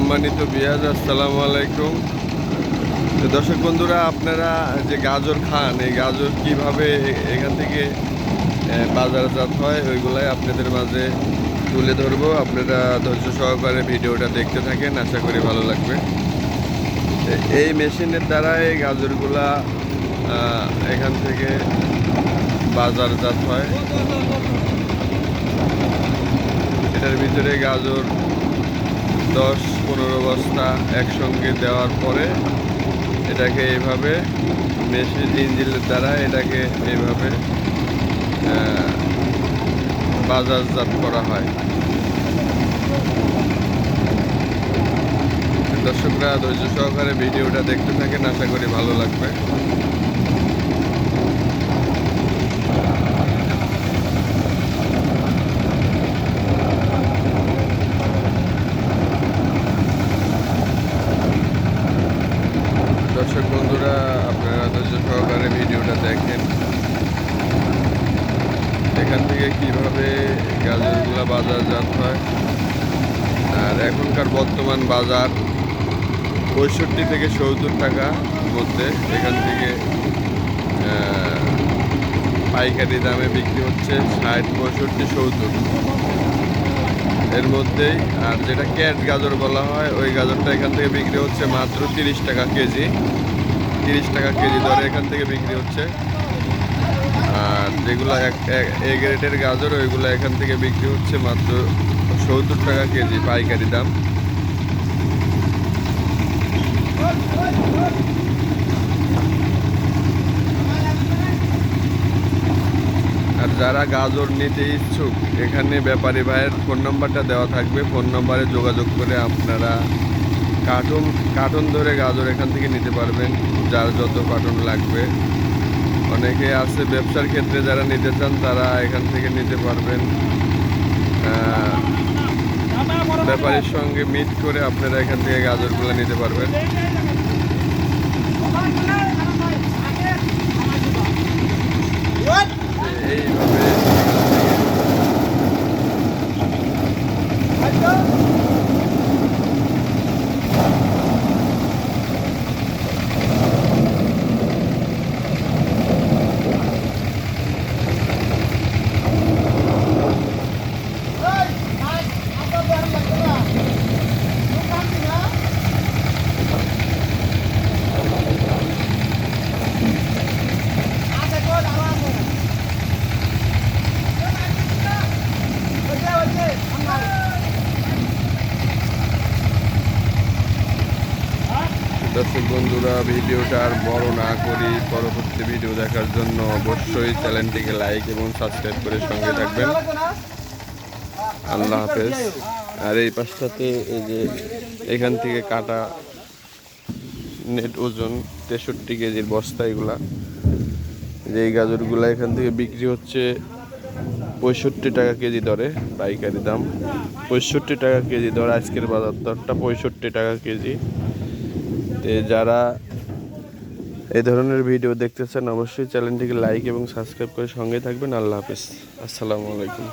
সম্মানিত বিয়াজ, আসসালামু আলাইকুম। দর্শক বন্ধুরা, আপনারা যে গাজর খান, এই গাজর কীভাবে এখান থেকে বাজারজাত হয়, ওইগুলাই আপনাদের মাঝে তুলে ধরবো। আপনারা ধৈর্য সহকারে ভিডিওটা দেখতে থাকেন, আশা করি ভালো লাগবে। এই মেশিনের দ্বারা এই গাজরগুলা এখান থেকে বাজারজাত হয়। এটার ভিতরে গাজর দশ পনেরো বস্তা একসঙ্গে দেওয়ার পরে এটাকে এইভাবে মেশিন, ইঞ্জিনের দ্বারা এটাকে এইভাবে বাজারজাত করা হয়। দর্শকরা ধৈর্য সহকারে ভিডিওটা দেখতে থাকেন। আশা করি ভালো লাগবে। দর্শক বন্ধুরা, আপনারা ধৈর্য সহকারে ভিডিওটা দেখেন। এখান থেকে কীভাবে গাজরগুলা বাজারজাত হয়। আর এখনকার বর্তমান বাজার পঁয়ষট্টি থেকে সত্তর টাকা মধ্যে। এখান থেকে পাইকারি দামে বিক্রি হচ্ছে ষাট, পঁয়ষট্টি, সত্তর। এর মধ্যেই, আর যেটা ক্যাট গাজর বলা হয়, ওই গাজরটা এখান থেকে বিক্রি হচ্ছে মাত্র তিরিশ টাকা কেজি। তিরিশ টাকা কেজি দরে এখান থেকে বিক্রি হচ্ছে। আর যেগুলো এক গ্রেডের গাজর, ওইগুলো এখান থেকে বিক্রি হচ্ছে মাত্র সত্তর টাকা কেজি পাইকারি দাম। যারা গাজর নিতে ইচ্ছুক, এখানে ব্যাপারী ভাইয়ের ফোন নাম্বারটা দেওয়া থাকবে। ফোন নাম্বারে যোগাযোগ করে আপনারা কার্টুন কার্টুন ধরে গাজর এখান থেকে নিতে পারবেন, যার যত কার্টুন লাগবে। অনেকে আছে ব্যবসার ক্ষেত্রে যারা নিতে চান, তারা এখান থেকে নিতে পারবেন। ব্যাপারীর সঙ্গে মিট করে আপনারা এখান থেকে গাজরগুলো নিতে পারবেন। দর্শক বন্ধুরা, ভিডিওটা আর বড় না করি, পরবর্তী ভিডিও দেখার জন্য অবশ্যই চ্যানেলটিকে লাইক এবং সাবস্ক্রাইব করে সঙ্গে থাকবেন। আল্লাহ হাফেজ। আর এই পাশটাতে এই যে এখান থেকে কাটা নেট ওজন তেষট্টি কেজির বস্তা এগুলা। যে এই গাজরগুলা এখান থেকে বিক্রি হচ্ছে পঁয়ষট্টি টাকা কেজি দরে, পাইকারি দাম। পঁয়ষট্টি টাকা কেজি দর, আজকের বাজার দরটা পঁয়ষট্টি টাকা কেজি। তে যারা এই ধরনের ভিডিও দেখতে চান অবশ্যই চ্যানেলটিকে লাইক এবং সাবস্ক্রাইব করে সঙ্গে থাকবেন। আল্লাহ হাফিজ। আসসালামু আলাইকুম।